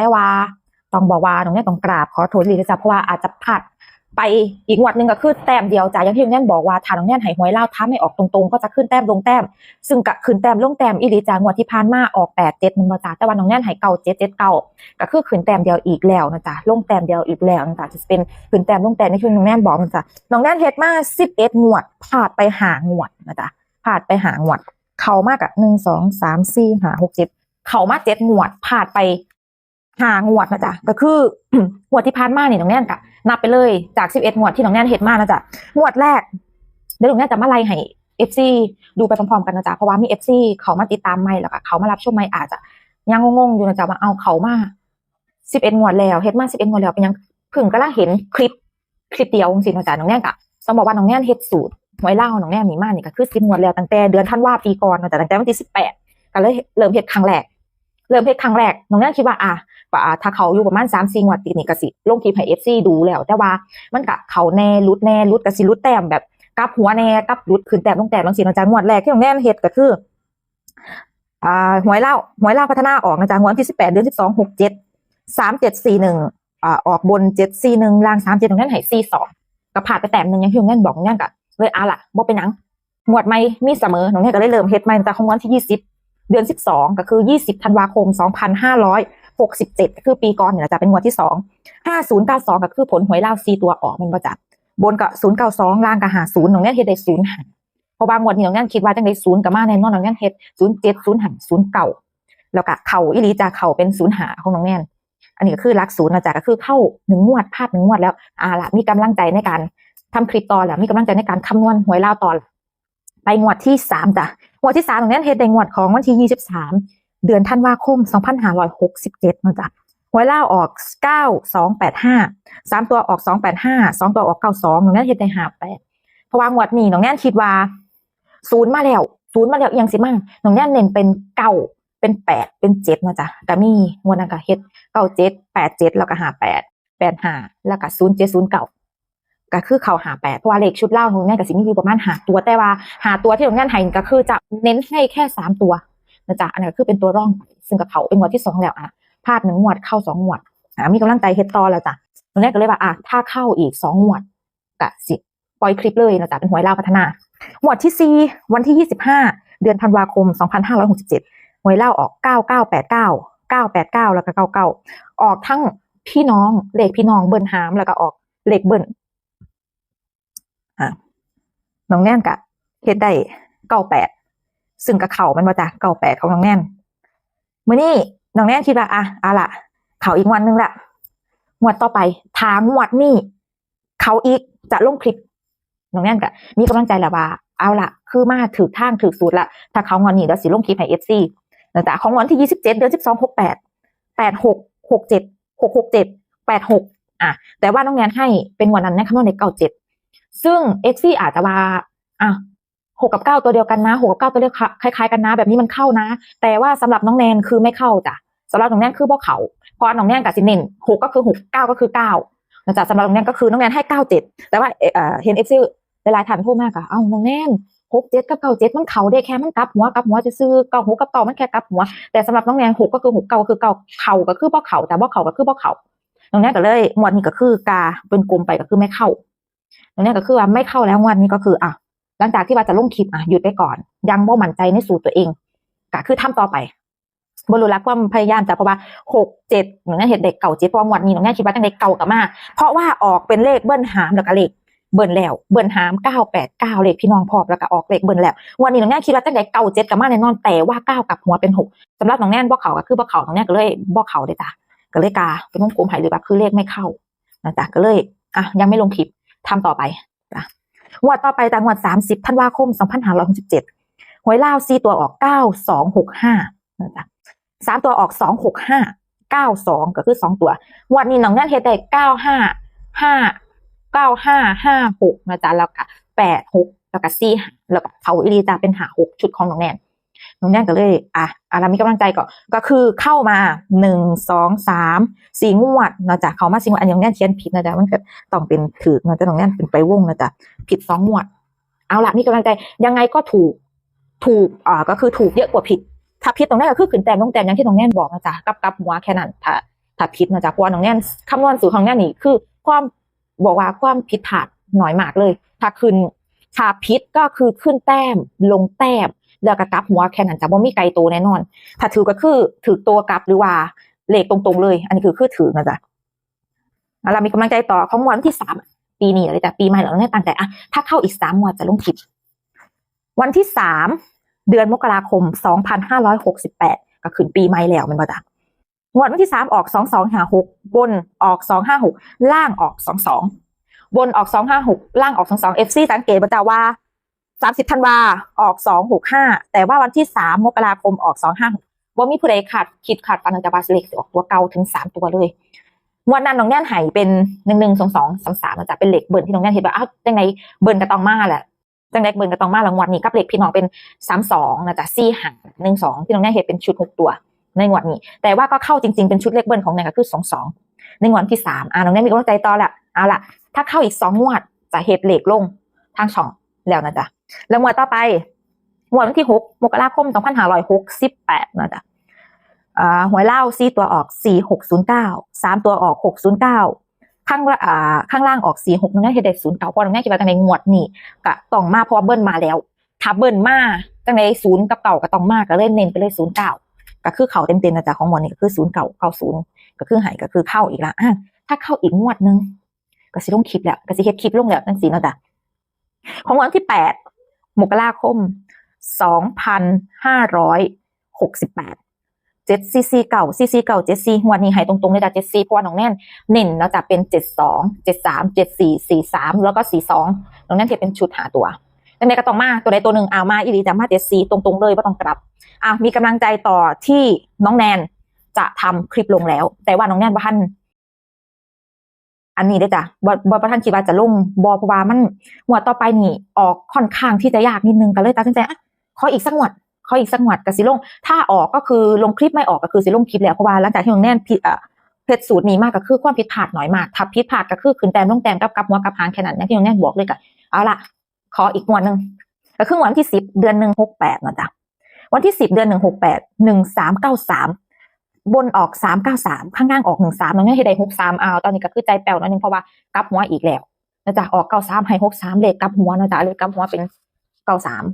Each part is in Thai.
แต่ว่าต้องบอกว่าน้องแน่ต้องกราบขอโทษลีนะจ๊ะเพราะว่าอาจจะพลาดไปอีกงวดหนึ่งก็คือแต้มเดียวจ้ะอย่างที่น้องแน่บอกว่าถ้าน้องแน่ใหายหวยเล่าท้าไม่ออกตรงๆ ก็จะขึ้นแต้มลงแต้ม ซึ่งกะขึ้นแต้มลงแต้มอีลีจ้างวดที่ผ่านมาออกแปดเจ็ดมันมาจ้ะแต่ว่าน้องแน่ใหายเก่าเจ็ดเจ็ดเก่าก็คือขึ้นแต้มเดียวอีกแล้วนะจ๊ะลงแต้มเดียวอีกแล้วนะจ๊ะจะเป็นขึ้นแต้มลงแต้มนี่คือน้องแน่บอกนะจ๊ะน้องแน่เฮ็ดมาสิบเอ็ดงวดพลาดไปหางวดนะจ๊ะพลาดไปหางวด เขามากอะหนึ่งสองสามสี่ห้าหกเจ็ดเขามาเจ็ดงวดผ่านไป หางวดนะจ๊ะก็คืองวดที่ผ่านมาเนี่ยน้องแน่นกะนับไปเลยจากสิบเอ็ดงวดที่น้องแน่นเห็ดมานะจ๊ะงวดแรกเดี๋ยวน้องแน่นจะมาไล่ให้เอฟซีดูไปพร้อมๆกันนะจ๊ะเพราะว่ามีเอฟซีเขามาติดตามไม่แล้วก็เขามารับชมไม่อาจจะยังงงๆอยู่นะจ๊ะว่าเอาเขามาสิบเอ็ดงวดแล้วเฮ็ดมาสิบเอ็ดงวดแล้วเป็นยังเพิ่งก็ล่าเห็นคลิปคลิปเดียวจริงๆนะจ๊ะน้องแน่นกะต้องบอกว่าน้องแน่นเฮ็ดสูตรหวยเล่าน้องแน่มีมากนี่ก็คือสิบงวดแล้วตั้งแต่เดือนธันวาปีก่อนนะแต่ตั้งแต่วันที่สิบแปดก็เลยเริ่มเฮ็ดครั้งแรก เริ่มเฮ็ดครั้งแรกน้องแน่คิดว่าอะว่าถ้าเขาอยู่ประมาณสามสี่งวดติดนี่กสิลงคลิปให้เอฟซีดูแล้ว แต่ว่ามันก็เขาแน่รุดแน่รุดกสิรุดแต้มแบบกับหัวแน่กับรุดขึ้นแต้มลงแต้มลงสีน้องจากงวดแรกที่น้องแน่เฮ็ดก็คืออ่าหวยเล่าหวยเล่าพัฒนาออกนะจ๊ะงวดที่สิบแปดเดือนสิบสองหกเจ็ดสามเจ็ดสี่หนึ่งอ่าออกบนเจ็ดสี่หนึ่งล่างสามเจ็ดน้องแน่ให้สี่สองก็ผ่านไปแต้มหนึ่งอยังที่น้องแน่บอกน้องแน่ก็เลยอะล่ะบ่เป็นหยังหมวดไม่มีเสมอน้องเนี่ยก็เลยเริ่มเฮ็ดใหม่ตั้งแต่ของวันที่ยี่สิบ เดือนสิบสองก็คือยี่สิบธันวาคมสองพันห้าร้อยหกสิบเจ็ดคือปีก่อนเนี่ยจะเป็นงวดที่สองห้าศูนย์เก้าสองก็คือผลหวยเล่าซีตัวออกมันประจับนก็ศูนย์เก้าสองล่างก็หาศูนย์น้องเนี่ยเฮ็ดได้ศูนย์หาเพราะบางวันที่น้องเนี่ยคิดว่าจังได้ศูนย์กับมาแน่นอนน้องเนี่ยเฮ็ดศูนย์เจ็ดศูนย์หาศูนย์เก่าแล้วก็เข่าอีลีจะเข่าเป็นศูนย์หาของน้องเนี่ยอันนี้ก็คือรักศูนย์นะจ๊ะก็คือเข้าหนึ่งงวดพลาดหนึ่งงวดแล้วอ่าล่ะมีกำลังใจในการทำคลิปต่อแล้วมีกำลังใจในการคำนวณหวยเล่าต่อไปงวดที่สามจ้ะ งวดที่สามตรงนี้เฮดในงวดของวันที่ยี่สิบสามเดือนธันวาคมสองพันห้าร้อยหกสิบเจ็ดนะจ๊ะหวยเล่าออกเก้าสองแปดห้าสามตัวออกสองแปดห้าสองตัวออกเก้าสองตรงนี้เฮ็ดในหาแปดเพราะว่างวดนี้น้องแน่นคิดว่าศูนย์มาแล้วศูนย์มาแล้วยังสิมั่งน้องแน่นเน้นเป็นเก้าเป็นแปดเป็นเจ็ดนะจ๊ะก็มีงวดนั้นก็เฮ็ดเก้าเจ็ดแปดเจ็ดแล้วก็หาแปดแปดหาแล้วก็ศูนย์เจ็ดศูนย์เก้า ก็คือเขาหาแปดเพราะว่าเลขชุดเล่าของแม่กับสิมีอยู่ประมาณหาตัวแต่ว่าหาตัวที่ของงานไทยก็คือจะเน้นให้แค่สามตัวนะจ๊ะอันนี้ก็คือเป็นตัวร่อง ซึ่งกับเขาเป็นงวดที่สองแล้วอะพลาดหนึ่งงวดเข้าสองงวดอะมีกำลังใจเฮ็ดต่อแล้วจ้ะตรงนี้ก็เลยว่าอะถ้าเข้าอีกสองงวดกะสิปล่อยคลิปเลยนะจ๊ะเป็นหวยเล่าพัฒนางวดที่สี่วันที่ยี่สิบห้าเดือนธันวาคมสองพันห้าร้อยหกสิบเจ็ดหวยเล่าออกเก้าเก้าแปดเก้าเก้าแปดเก้าแล้วก็เก้าเก้าออกทั้งพี่น้องเลขพี่น้องเบิ้ลหามแล้วก็ออกเลขเบิ้ลอะ น้องแน่นกะเฮ็ดได้เก้าแปดซึ่งกับเขามันมาจากเก้าแปดของน้องแน่นมื่อนี้น้องแน่นคิดว่าอะเอาล่ะ เขาอีกวันหนึงละงวดต่อไปทางงวดนี้เขาอีกจะลงคลิปน้องแน่นกะมีกำลังใจล้วว่า เอาละคือมาถือทางถือสูตรละถ้าเขางอนนี้เดี๋ยวสิลงคลิปให้เอฟซีนะจ๊ะของวันที่ยี่สิบเจ็ดเดือนสิบสองหกแปดแปดหกหกเจ็ดหกหกเจ็ดแปดหกอะแต่ว่าน้องแนนให้เป็นวันนั้นในคำนวณในเก้าเจ็ด ซึ่งเอ็กซี่อาจจะว่าอะหกกับเก้าตัวเดียวกันนะหกกับเก้าตัวเดียวคล้ายๆกันนะ แบบนี้มันเข้านะ แต่ว่าสำหรับน้องแนนคือไม่เข้าจ้ะสำหรับน้องแนนคือพวกเขาเพราะน้องแนนกับซินเนนหกก็คือหกเก้าก็คือเก้านะจ๊ะสำหรับน้องแนนก็คือน้องแนนให้เก้าเจ็ดแต่ว่าเห็นเอ็กซี่หลายๆท่านพูดมากอะเอ้าน้องแนนหกเจ็ดกับเก้าเจ็ดมันเขาได้แค่มันกลับหัวกลับหัวจะซื้อเก้าหกกับเก้ามันแค่กลับหัว แต่สำหรับน้องแนนหกก็คือหกเก้าก็คือเก้าเข่าก็คือพวกเขาแต่ว่าเขาก็คือพวกเขาน้องแนนก็เลยงวดนี้ก็คือกาเป็นกลมไปก็คือไม่เข้า ตรงนี้ก็คือว่าไม่เข้าแล้วงวันนี้ก็คืออะหลังจากที่ว่าจะลงคลิปอะหยุดไปก่อน ยังบ่มั่นใจในสูตรตัวเองก็คือทำต่อไปบรุรักความพยายามจะเพราะว่าหกเจ็ดหนูเนี่ยเห็นเด็กเก่าเจ็ดพราะงวันนี้หนูเนี่ยคิดว่าตั้งเด็กเก่ากับมา เพราะว่าออกเป็นเลขเบิ้ลหามแล้วก็เลขเบิ้ลแล้ว เบิ้ลหามเก้าแปดเก้าเลขพี่น้องพอบแล้วก็ออกเลขเบิ้ลแล้ว วันนี้หนูเนี่ยคิดว่าตั้งแต่เก่าเจ็ดกับมาแน่นอนแต่ว่าเก้ากับหัวเป็นหกสำหรับหน้องแน่บ่เขาก็คือบ่เขาน้องแน่ก็เลยบ่เขาเลยจ้ะก็เลยกาเป็นวงกลมหายหรือแบบคือเลขไม่เข้านะจ๊ะก็เลยอะยังไม่ลงคลิป ทำต่อไปงวดต่อไปแต่งวดสามสิบธันวาคมสองพันห้าร้อยหกสิบเจ็ดหวยลาวซีตัวออกเก้าสองหกห้าจ๊ะสามตัวออกสองหกห้าเก้าสองก็คือสองตัวงวันนี้น้องนั่นเฮ็ดได้เก้าห้าห้าเก้าห้าห้าหกนะจ๊ะแล้วก็แปดหกแล้วก็สี่แล้วก็เขาอีรีจาเป็นหาหกชุดของน้องแนน น้องแนนก็เลย อะอะไรมีกำลังใจก่อนก็คือเข้ามาหนึ่งสองสามสี่งวดนะจ๊ะเขามาสี่งวดอันนี้น้องแนนเขียนผิดนะจ๊ะมันก็ต้องเป็นถือนะจ๊ะน้องแนนเป็นไปวงนะจ๊ะผิดสองงวด เอาละมีกำลังใจยังไงก็ถูกถูกอ่าก็คือถูกเยอะกว่าผิด ถ้าผิดตรงนั้นก็คือขืนแต้มลงแต้มอย่างที่ตรงแน่นบอกนะจ๊ะกับกับหัวแค่นั้นถ้าถ้าผิดนะจ๊ะเพราะน้องแน่นคำนวณสูตรของน้องแน่นนี่คือ ความบอกว่าความผิดพลาดน้อยมากเลย ถ้าขึ้นถ้าผิดก็คือขึ้นแต้มลงแต้ม แล้วก็กลับหัวแค่นั้นจ้ะบ่มีไกลตัวแน่นอน ถ้าถือก็คือถือตัวกลับหรือว่าเลขตรงๆเลย อันนี้คือคือถือนะจ๊ะเรามีกำลังใจต่อของวันที่สามปีนี้เลยจ้ะปีใหม่เราเนี่ยตั้งใจอะถ้าเข้าอีกสามวันจะลงคลิปวันที่สามเดือนมกราคมสองพันห้าร้อยหกสิบแปดก็ขึ้นปีใหม่แล้วมันบ่จ้ะงวดวันที่สามออกสองสองห้าหกบนออกสองห้าหกล่างออกสองสองบนออกสองห้าหกล่างออกสองสองเอฟซีสังเกตบ่จ้ะว่า สามสิบธันวาออกสองหกห้าแต่ว่าวันที่สามมกราคมออกสองห้าหกว่ามีผู้ใดขาดคิดขาดฟันจะบาสเล็กออกตัวเก่าถึงสามตัวเลยงวันนั้นน้องแน่นไห้เป็นหนึ่งหนึ่งสองสองสามสามจะเป็นเหล็กเบิร์นที่น้องแน่นเห็นว่าอ้าวจังไงเบิร์นกระตองมาแหละจังแรกเบิร์นกระตองมาหลังวันนี้กับเหล็กพี่น้องเป็นสามสองนะจ๊ะซี่ห่างหนึ่งสองที่น้องแน่เห็นเป็นชุดหกตัวในงวดนี้ แต่ว่าก็เข้าจริงๆเป็นชุดเลขเบิ้ลของแนนก็คือสองสองในงวดที่สามอ่าน้องแนนมีกำลังใจต่อละเอาละถ้าเข้าอีกสองงวดจะเหตุเหล็กลงทางช่องแล้วนะจ๊ะ แล้วงวดต่อไปงวดวันที่หกมกราคมสองพันห้าร้อยหกสิบแปดนะจ๊ะอ่าหวยเล่าซีตัวออกสี่หกศูนย์เก้าสามตัวออกหกศูนย์เก้าข้างล่าข้างล่างออกสี่หกน้องแนนเห็ดศูนย์เก้าเพราะน้องแนนคิดว่าจังในงวดนี้ก็ต้องมาเพราะว่าเบิ้ลมาแล้วถ้าเบิ้ลมาจังในศูนย์กับเก่าก็ต้องมาก็เล่นเน้นไปเลยศูนย์เก้าก็คือเข่าเต็มๆนะจ๊ะของหมอนี่ก็คือศูนย์เก่าเก่าศูนย์ก็คือหายก็คือเข้าอีกละถ้าเข้าอีกงวดนึงก็สิลงคลิปแล้วก็สิเฮ็ดคลิปลงแล้วนั่นสินะจ๊ะของวันที่แปด มกราคมสองพันห้าร้อยหกสิบแปดเจ็ดซีซีเก่าซีซีเก่าเจ็ดซีงวดนี้หายตรงๆเลยจ้ะเจ็ดซีเพราะว่าน้องแน่นเน้นนะจ๊ะเป็นเจ็ดสองเจ็ดสามเจ็ดสี่สี่สามแล้วก็สี่สองน้องแน่นเทเป็นชุดหาตัวยังไงก็ต้องมาตัวใดตัวหนึ่งเอามาอีหลีจะมาเจ็ดซีตรงๆเลยไม่ต้องกลับอะมีกำลังใจต่อที่น้องแนนจะทำคลิปลงแล้ว แต่ว่าน้องแนนบ่ทัน อันนี้ได้จ้ะบ่บ่บ่ทันคิดว่าจะลงบ่เพราะว่ามันงวต่อไปนี่ออกค่อนข้างที่จะยากนิดนึงก็เลยตัดสินใจอะขออีกสักงวดขออีกสักงวดก็สิลง ถ้าออกก็คือลงคลิปไม่ออกก็คือสิลงคลิปแล้วเพราะว่าหลังจากที่น้องแน่นผิดอะเพชรสูตรนี้มากก็คือความผิดพลาดน้อยมากถ้าผิดพลาดก็คือขึ้นแต้มลงแต้มกับกับหัวกับหางแค่นั้นอย่างที่น้องแน่นบอกเลยก็เอาล่ะขออีกงวดหนึ่งก็คือวันที่สิบเดือนหนึ่งหกแปดนะจ๊ะวันที่สิบเดือนหนึ่งหกแปดหนึ่งสามเก้าสาม บนออกสามเก้าสามข้างล่างออกหนึ่งสามน้องเนี่ยให้ได้หกสามเอาตอนนี้ก็คือใจแป้วนิดนึงเพราะว่ากลับหัวอีกแล้วนะจ๊ะออกเก้าสามให้หกสามเลขกลับหัวนะจ๊ะเลขกลับหัวเป็นเก้าสาม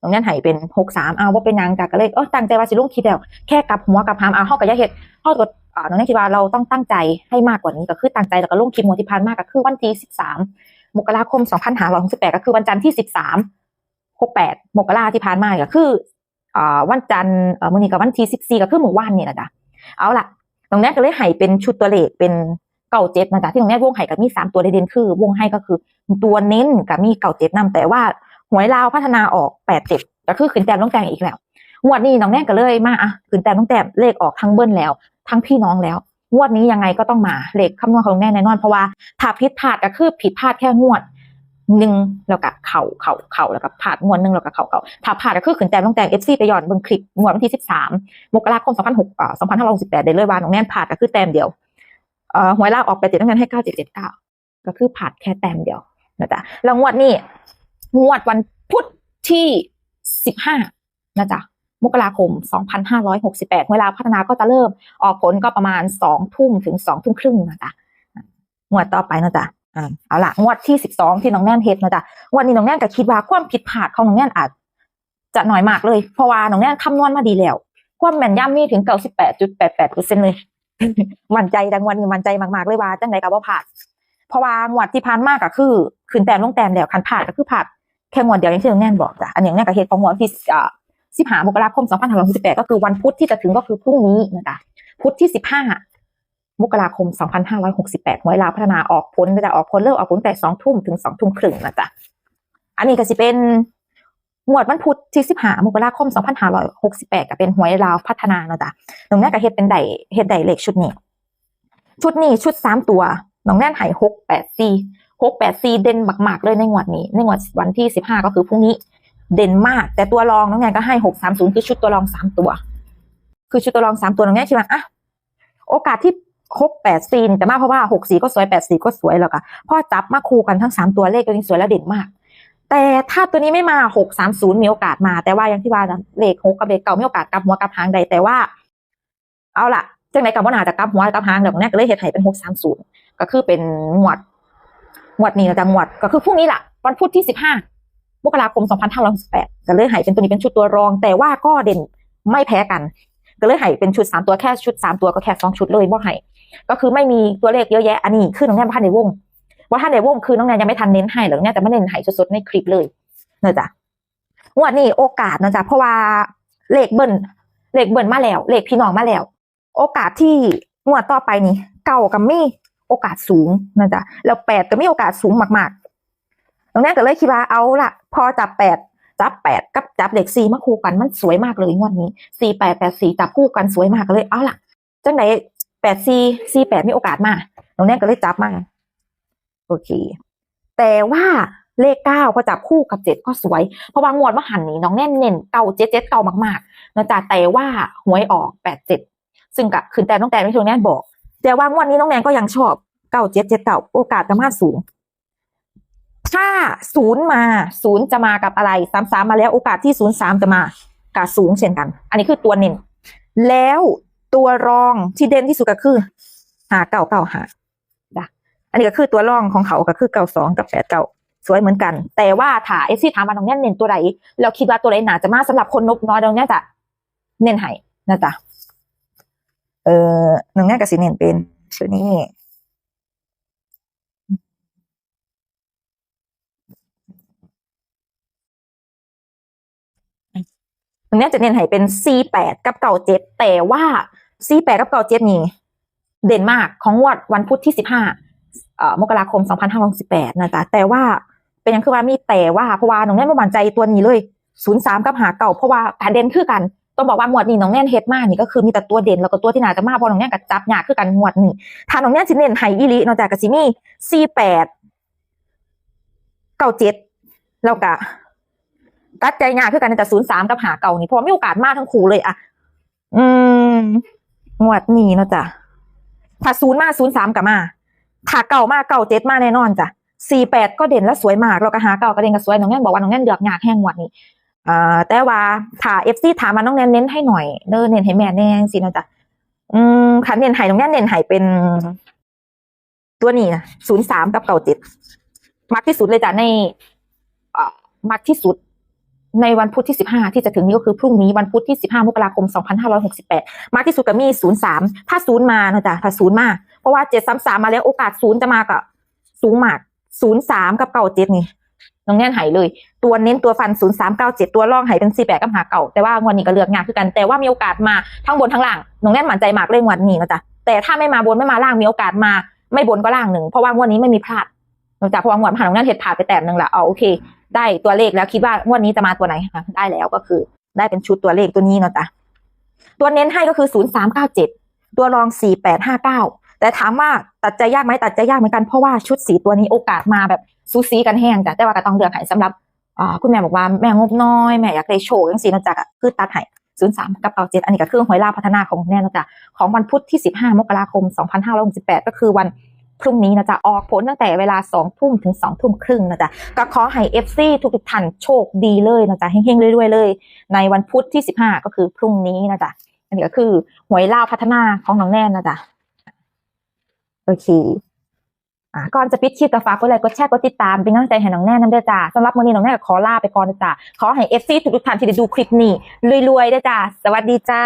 น้องนี่ยให้เป็นหกสามเอาว่าเป็นหยังจ้ะก็เลยเออตั้งใจว่าสิลุงคิดแล้วแค่กลับหัวกลับหามเอาเข้ากับยาเห็ดเข้ากับอ่าน้องนี่คิดว่าเราต้องตั้งใจให้มากกว่านี้ก็คือตั้งใจแล้วก็ลุงคลิปงวดที่ผ่านมากก็คือวันที่สิบสามมกราคมสองพันห้าร้อยหกสิบแปดก็คือวันจันทร์ที่สิบสามหกแปดมกราที่ผ่านมาก็คืออ่าวันจันทร์เอ่อมื้อนี้กับวันที่สิบสี่ก็คือหมู่วันนี่แหละจ้ะ เอาล่ะ ตรงนี้ก็เลยให้เป็นชุดตัวเลขเป็นเก่าเจ็ดนะจ๊ะที่ตรงนี้วงไห่กับมีสามตัวเด่นคือ วงไห่ก็คือตัวเน้นกับมีเก่าเจ็ดนำแต่ว่าหวยลาวพัฒนาออกแปดเจ็ดก็คือขึ้นแต้มต้องแต่งอีกแล้วงวดนี้น้องแน่ก็เลยมาอะขึ้นแต้มต้องแต่เลขออกทั้งเบิ้ลแล้ว ทั้งพี่น้องแล้วงวดนี้ยังไงก็ต้องมาเลขคำนวณของน้องแน่แน่นอนเพราะว่าถ้าผิดพลาดก็คือผิดพลาดแค่งวด หนึ่งแล้วก็เข่าเข่าเข่าแล้วก็ผ่านงวดหนึ่งแล้วก็เข่าเข่าถ้าผ่านก็คือขึ้นแต้มต้องแต่งเอฟซีไปย้อนเบิ่งคลิปงวดวันที่สิบสามมกราคมสองพันหกอ่าสองพันห้าร้อยสิบแปดได้เลยว่าน้องแน่นผ่านก็คือแต้มเดียวเอ่อหวยลากออกไปเจ็ดต้องการให้เก้าเจ็ดเจ็ดเก้าก็คือผ่านแค่แต้มเดียวนะจ๊ะแล้วงวดนี้งวดวันพุธที่สิบห้านะจ๊ะมกราคมสองพันห้าร้อยหกสิบแปดเวลาพัฒนาก็จะเริ่มออกผลก็ประมาณสองทุ่มถึงสองทุ่มครึ่งนะจ๊ะงวดต่อไปนะจ๊ะ อ่าเอาละงวดที่สิบสองที่น้องแน่นเฮ็ดนะจ๊ะงวันนี้น้องแน่นก็คิดว่าความผิดพลาดของน้องแน่นอาจ จะหน้อยมากเลย เพราะว่าน้องแน่นคำนวณมาดีแล้ว ความแม่นยำมีถึงเก้าสิบแปดจุดแปดแปดเปอร์เซ็นเลย มั่นใจดังวันนี้มั่นใจมากๆเลยว่าจังไดก็บ่พลาด เพราะว่างวดที่ผ่านมากก็คือขึ้นแต้มลงแต้มแล้วคันพลาดก็คือพลาดแค่งวดเดียวอย่างที่น้องแน่นบอกจ้ะอันนี้น้องแน่นก็เฮ็ดของงวดที่อ่าสิบห้ามกราคมสองพันห้าร้อยหกสิบแปดก็คือวันพุธที่จะถึงก็คือพรุ่งนี้นะจ๊ะพุธที่สิบห้า มกราคม 2568หวยลาวพัฒนาออกผลจะออกผลเลิกออกผลแต่2ทุ่มถึง2ทุ่มครึ่งนะจ๊ะ อันนี้ก็สิเป็นงวดวันพุธที่15มกราคม 2568 ก็เป็นหวยลาวพัฒนานะจ๊ะตรงนี้ก็เฮ็ดเป็นไดเฮ็ดไดเลขชุดนี้ ชุดนี้ชุด 3 ตัวน้องแน่นหาย6 8 4 6 8 4 เด่นมากๆเลยในงวดนี้ ในงวดวันที่ 15 ก็คือพรุ่งนี้เด่นมาก แต่ตัวรองน้องแนนก็ให้ 6 3 0 คือชุดตัวรอง 3 ตัว คือชุดตัวรอง 3 ตัวน้องแนนคิดว่าอะโอกาสที่ ครบแปดซีนแต่มากเพราะว่าหกสีก็สวยแปดสีก็สวยแล้วก็พ่อจับมาคู่กันทั้งสามตัวเลขตัวนี้สวยและเด่นมาก แต่ถ้าตัวนี้ไม่มาหกสามศูนย์มีโอกาสมา แต่ว่าอย่างที่ว่านะเลขหกกับเลขเก่ามีโอกาสกลับหัวกลับหางใดแต่ว่า เอาล่ะจังไหนกับว่านาจะกลับหัวกลับหางแล้วน้องแน่ก็เลยเฮ็ดให้เป็นหกสามศูนย์ก็คือเป็นงวดงวดนี้นะจ๊ะงวดก็คือพรุ่งนี้ล่ะวันพุธที่สิบห้ามกราคมสองพันห้าร้อยหกสิบแปดก็เลยให้เป็นตัวนี้เป็นชุดตัวรอง แต่ว่าก็เด่นไม่แพ้กัน ก็เลยให้เป็นชุดสามตัวแค่ชุดสามตัวก็แค่สองชุดเลยบ่ให้ก็คือไม่มีตัวเลขเยอะแยะอันนี้คือน้องแนนพันในวงว่าท่านในวงคือน้องแนนยังไม่ทันเน้นให้หรอกเนี่ยแต่ไม่เน้นให้สดๆในคลิปเลยเนอะจ๊ะงวดนี้โอกาสนะจ๊ะเพราะว่าเลขเบิ้ลเลขเบิ้ลมาแล้วเลขพี่น้องมาแล้ว โอกาสที่งวดต่อไปนี้เก่ากับมีโอกาสสูงนะจ๊ะแล้วแปดก็มีโอกาสสูงมากๆน้องแนนก็เลยคิดว่าเอาละพอจับแปด จับแปดกับจับเลขสี่มาคู่กันมันสวยมากเลยงวดนี้สี่แปดแปดสี่จับคู่กันสวยมากเลยเอาล่ะจังไหนแปดสี่สี่แปดมีโอกาสมาน้องแนนก็เลยจับมาโอเค แต่ว่าเลขเก้าพอจับคู่กับเจ็ดก็สวย เพราะว่างวดว่าหันนี้น้องแน่นเน้นเก่าเจ็ดเจ็ดเก่ามากๆนะจ๊ะแต่ว่าหวยออกแปดเจ็ดซึ่งก็คือแต่น้องแตนไม่ช่วงแน่นบอก แต่ว่างวดนี้น้องแนนก็ยังชอบเก้าเจ็ดเจ็ดเก่าโอกาสจะมาสูง ถ้าศูนย์มาศูนย์จะมากับอะไรสามสามมาแล้วโอกาสที่ศูนย์สามจะมากับสูงเช่นกัน อันนี้คือตัวเน้นแล้วตัวรองที่เด่นที่สุดก็คือหาเก่าเก่าหาจ้ะอันนี้ก็คือตัวรองของเขาก็คือเก่าสองกับแปดเก่าสวยเหมือนกัน แต่ว่าถ้าเอซี่ถามมาน้องน่นเน้นตัวไหนเราคิดว่าตัวไหนหนาจะมาสำหรับคนนบน้อยน้องน่นจะเน้นให้นะจ๊ะเออน้องน่นกับสีเน้นเป็นชุดนี้ ตรงนี้จะเน้นให้เป็น C8 กับเก่าเจ็ดแต่ว่า C8 กับเก่าเจ็ดนี่ เด่นมากของงวดวันพุธที่15เอ่อมกราคม2568นะจ๊ะแต่ว่าเป็นยังคือว่ามีแต่ว่าเพราะว่าน้องแน่นไม่มั่นใจตัวนี้เลย03กับหาเก่าเพราะว่าการเด่นคือกันต้องบอกว่างวดนี้น้องแน่นเฮ็ดมากนี่ก็คือมีแต่ตัวเด่นแล้วก็ตัวที่น่าจะมากเพราะน้องแน่นกับจับหยาคือกันงวดนี้ถ้าน้องแน่นสิเน้นให้อีลีนอกจากกับสิมี C8 เก่าเจ็ดแล้วก็ ตัดใจยากคือกันแต่ศูนย์สามกับหาเก่านี่เพราะว่มีโอกาสมากทั้งคู่เลยอะอืมงวดนี้เนาะจ้ะถ้าศูนย์มาศูนย์สามกับมาถ้าเก่ามาเก่าเจ็ดมาแน่นอนจ้ะสี่แปดก็เด่นและสวยมากเราก็หาเก่าก็เด่นก็สวยน้องแน่นบอกว่าน้องแน่นเลือกยากแห้งงวดนี้อ่าแต่ว่าถ้าเอฟซีถามมาน้องแน่นเน้นให้หน่อยเด้อเน้นให้แม่แน่สิเนาะจ้ะอืมคันเน้นให้น้องแน่นเน้นให้เป็น ตัวนี้นะศูนย์สามกับเก่าเจ็ดมักที่สุดเลยจ้ะในอ่ามักที่สุด ในวันพุธที่ 15 ที่จะถึงนี้ก็คือพรุ่งนี้วันพุธที่ 15 มกราคม 2568 มากที่สุดก็มี 03 ถ้า0มานะจ๊ะถ้า0มา เพราะว่า 733 มาแล้วโอกาส0จะมากับสูงมาก 03 กับเก่า7นี่น้องแน่นหายเลย ตัวเน้นตัวฟัน 0397 ตัวร่องหายเป็น 48 กับหาเก่า แต่ว่างวดนี้ก็เลือกงานคือกัน แต่ว่ามีโอกาสมาทั้งบนทั้งล่าง น้องแน่นหมั่นใจมากเลยงวดนี้นะจ๊ะ แต่ถ้าไม่มาบนไม่มาล่างมีโอกาสมา ไม่บนก็ล่างหนึ่ง เพราะว่างวดนี้ไม่มีพลาดนอกจากพราะว่างวดผ่านน้องแน่นเห็ดผ่านไปแต้มหนึ่งละเอาโอเค ได้ตัวเลขแล้วคิดว่างวดนี้จะมาตัวไหนได้แล้วก็คือ ได้เป็นชุดตัวเลขตัวนี้เนาะจ้ะตัวเน้นให้ก็คือศูนย์สามเก้าเจ็ดตัวรองสี่แปดห้าเก้าแต่ถามว่าตัดใจยากไหมตัดใจยากเหมือนกันเพราะว่าชุดสีตัวนี้โอกาสมาแบบซูซีกันแห้งจ้ะแต่ว่าก็ต้องเลือกให้สำหรับคุณแม่บอกว่าแม่งบน้อยแม่อยากได้โชว์จังสีเนาะจ้ะก็คือตัดให้ศูนย์สามกับเก้าเจ็ดอันนี้ก็คือหวยลาพัฒนาของแน่เนาะจ้ะของวันพุธที่สิบห้ามกราคมสองพันห้าร้อยหกสิบแปดก็คือวัน พรุ่งนี้นะจ๊ะออกผลตั้งแต่เวลาสองทุ่มถึงสองทุ่มครึ่งนะจ๊ะก็ขอให้เอฟซีทุกๆท่านโชคดีเลยนะจ๊ะเฮงๆเรื่อยๆเลย ในวันพุธที่สิบห้าก็คือพรุ่งนี้นะจ๊ะอันนี้ก็คือหวยล่าวพัฒนาของน้องแน่นนะจ๊ะโอเคอ่าก่อนจะปิดคลิปก็ฝากกดไลค์กดแชร์กดติดตามเป็นกำลังใจให้น้องแน่นนั่นด้วยจ้าสำหรับวันนี้น้องแน่นก็ขอลาไปก่อนนะจ้ะขอให้เอฟซีทุกๆท่านที่ได้ดูคลิปนี้รวยๆด้วยจ้าสวัสดีจ้า